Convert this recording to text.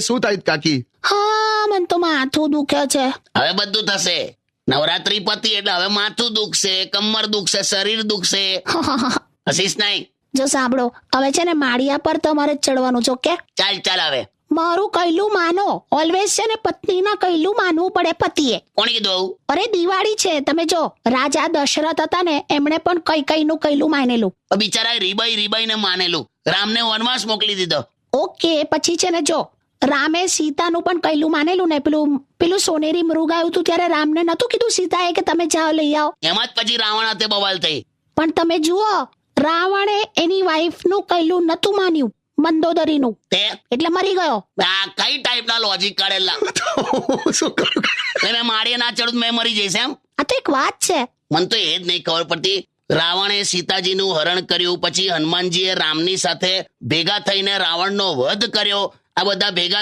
શું થાય કાકી? હા મને તો માથું દુખે છે. હવે બધું થશે. નવરાત્રી પતી એટલે હવે માથું દુખશે કમર દુખશે શરીર દુખશે. હસીશ નહીં. જો સાંભળો હવે છે ને માળિયા પર તમારે ચડવાનું છો કે ચાલ ચાલ હવે. મારું કહેલું માનો ઓલવેઝ છે ને પત્નીના કહેલું માનવું પડે પતિએ. કોણ કીધું આવું? અરે દિવાળી છે તમે જો રાજા દશરથ હતા ને એમણે પણ કઈ કઈ નું કહેલું માનેલું. બિચારા રીબાઈ રીબાઈ ને માનેલું. રામને વનવાસ મોકલી દીધો. ઓકે પછી છે ને જો રામે સીતાનું પણ કહેલું માનેલું ને પેલું પેલું સોનેરી મૃગ આવ્યું હતું ત્યારે રામને નતું કીધું સીતાએ કે તમે જાઓ લઈ આવો. એમાં જ પછી રાવણ હાથે બવાલ થઈ. પણ તમે જુઓ રાવણે એની વાઈફનું કહેલું નતું માન્યું મંદોદરીનું. તે એટલે મરી ગયો. આ કઈ ટાઈપના લોજિક કાઢેલા? શું કરું? એને મારી ના ચડું મેં મરી જઈશ એમ? આ તો એક વાત છે. મને તો એ જ નહીં ખબર પડતી. રાવણે સીતાજીનું હરણ કર્યું પછી હનુમાનજીએ રામની સાથે ભેગા થઈને રાવણનો વધ કર્યો. બધા ભેગા